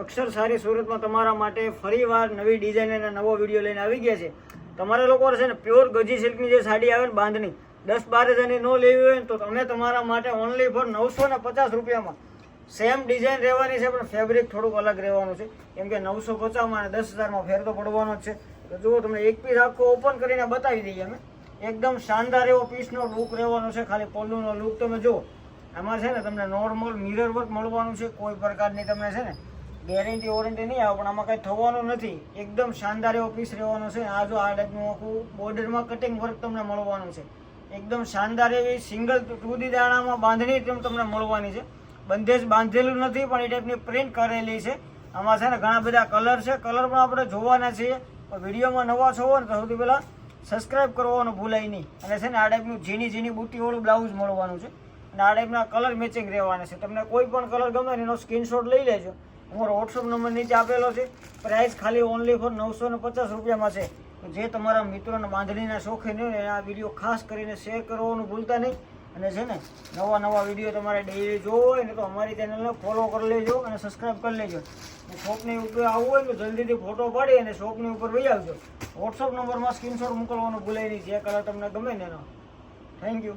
અક્ષર સારી સુરતમાં તમારા માટે ફરીવાર નવી ડિઝાઇન અને નવો વીડિયો લઈને આવી ગયા છે. તમારા લોકો છે ને પ્યોર ગજી સિલ્કની જે સાડી આવે ને બાંધણી, દસ બાર હજારની ન લેવી હોય ને તો તમે તમારા માટે ઓનલી ફોર નવસો ને પચાસ રૂપિયામાં. સેમ ડિઝાઇન રહેવાની છે, પણ ફેબ્રિક થોડુંક અલગ રહેવાનું છે. કેમ કે નવસો પચાસમાં અને દસ હજારમાં ફેર તો પડવાનો જ છે. તો જુઓ, તમને એક પીસ આખો ઓપન કરીને બતાવી દઈએ અમે. એકદમ શાનદાર એવો પીસનો લુક રહેવાનો છે, ખાલી પોલુનો લુક તમે જુઓ. આમાં છે ને તમને નોર્મલ મિરર વર્ક મળવાનું છે. કોઈ પ્રકારની તમને છે ને ગેરંટી વોરંટી નહીં આવે, પણ આમાં કંઈ થવાનું નથી. એકદમ શાનદાર એવો પીસ રહેવાનો છે. આ જો આ ટાઈપનું આખું બોર્ડરમાં કટિંગ વર્ક તમને મળવાનું છે. એકદમ શાનદાર એવી સિંગલ ટુદી દાણામાં બાંધણી તેમ તમને મળવાની છે. બંધેજ બાંધેલું નથી, પણ એ ટાઈપની પ્રિન્ટ કરેલી છે. આમાં છે ને ઘણા બધા કલર છે. કલર પણ આપણે જોવાના છીએ. વિડીયોમાં નવા છો ને તો સૌથી પહેલાં સબસ્ક્રાઈબ કરવાનું ભૂલાય નહીં. અને છે ને આ ટાઈપનું ઝીણી ઝીણી બુટ્ટીવાળું બ્લાઉઝ મળવાનું છે. અને આ ટાઈપના કલર મેચિંગ રહેવાના છે. તમને કોઈ પણ કલર ગમે એનો સ્ક્રીનશોટ લઈ લેજો. અમારો વોટ્સઅપ નંબર નીચે આપેલો છે. પ્રાઇસ ખાલી ઓનલી ફોર નવસો ને પચાસ રૂપિયામાં છે. જે તમારા મિત્રોને બાંધણીના શોખીન હોય ને, આ વીડિયો ખાસ કરીને શેર કરવાનું ભૂલતા નહીં. અને છે ને, નવા નવા વીડિયો તમારે ડેલી જોવો હોય ને, તો અમારી ચેનલને ફોલો કરી લેજો અને સબસ્ક્રાઈબ કરી લેજો. શોપની ઉપર આવવું હોય તો જલ્દીથી ફોટો પાડી અને શોપની ઉપર વહી આવજો. વોટ્સઅપ નંબરમાં સ્ક્રીનશોટ મોકલવાનું ભૂલાય નહીં. જે કલર તમને ગમે ને એનો થેન્ક યુ